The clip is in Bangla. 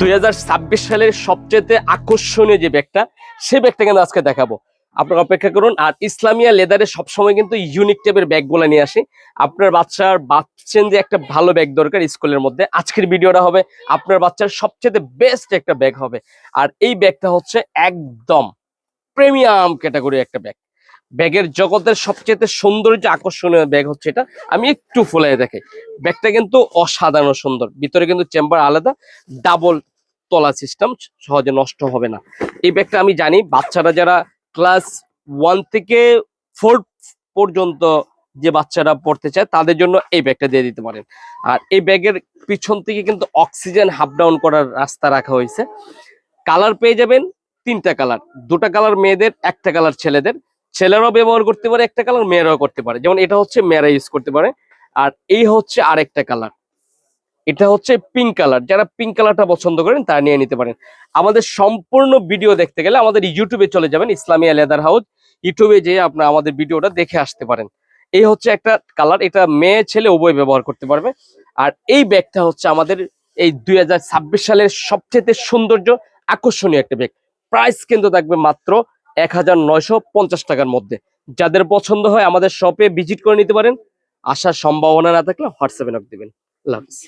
দুই হাজার ছাব্বিশ সালের সবচেয়ে আকর্ষণীয় যে ব্যাগটা সে ব্যাগটা কিন্তু আজকে দেখাবো। আপনারা অপেক্ষা করুন, আর ইসলামিয়া লেদারে সবসময় কিন্তু ইউনিক টাইপের ব্যাগগুলো নিয়ে আসি। আপনার বাচ্চার বাচ্চেন যে একটা ভালো ব্যাগ দরকার স্কুলের মধ্যে, আজকের ভিডিওটা হবে আপনার বাচ্চার সবচেয়ে বেস্ট একটা ব্যাগ হবে। আর এই ব্যাগটা হচ্ছে একদম প্রিমিয়াম ক্যাটাগরি একটা ব্যাগ। ব্যাগের জগতের সবচেয়ে সৌন্দর্য আকর্ষণীয় ব্যাগ হচ্ছে এটা। আমি একটু ফুলাই দেখাই। ব্যাগটা কিন্তু অসাধারণ সুন্দর। ভিতরে কিন্তু চেম্বার আলাদা ডাবল তলা সিস্টেম সহজে নষ্ট হবে না। এই ব্যাগটা আমি জানি, বাচ্চারা যারা ক্লাস ওয়ান থেকে ফোর পর্যন্ত যে বাচ্চারা পড়তে চায়, তাদের জন্য এই ব্যাগটা দিয়ে দিতে পারেন। আর এই ব্যাগের পিছন থেকে কিন্তু অক্সিজেন হাফ ডাউন করার রাস্তা রাখা হয়েছে। কালার পেয়ে যাবেন তিনটা কালার দুটা কালার মেয়েদের, একটা কালার ছেলেদের। ছেলেরাও ব্যবহার করতে পারে, একটা কালার মেয়েরাও করতে পারে। যেমন এটা হচ্ছে মেয়েরা ইউজ করতে পারে, আর এই হচ্ছে আরেকটা কালার এটা হচ্ছে পিঙ্ক কালার যারা পিঙ্ক কালারটা পছন্দ করেন, তারা নিয়ে নিতে পারেন। আমাদের সম্পূর্ণ ভিডিও দেখতে গেলে আমাদের ইউটিউবে চলে যাবেন, ইসলামিয়া লেদার হাউস ইউটিউবে যেয়ে আপনার আমাদের ভিডিওটা দেখে আসতে পারেন। এই হচ্ছে একটা কালার এটা মেয়ে, ছেলে উভয় ব্যবহার করতে পারবে। আর এই ব্যাগটা হচ্ছে আমাদের এই দুই হাজার ছাব্বিশ সালের সবচেয়ে সৌন্দর্য, আকর্ষণীয় একটা ব্যাগ। প্রাইস কিন্তু থাকবে মাত্র এক হাজার নয়শো পঞ্চাশ টাকার মধ্যে। যাদের পছন্দ হয় আমাদের শপে ভিজিট করে নিতে পারেন। আসার সম্ভাবনা না থাকলে হোয়াটসঅ্যাপে নক দেবেন। আল্লাহ হাফিজ।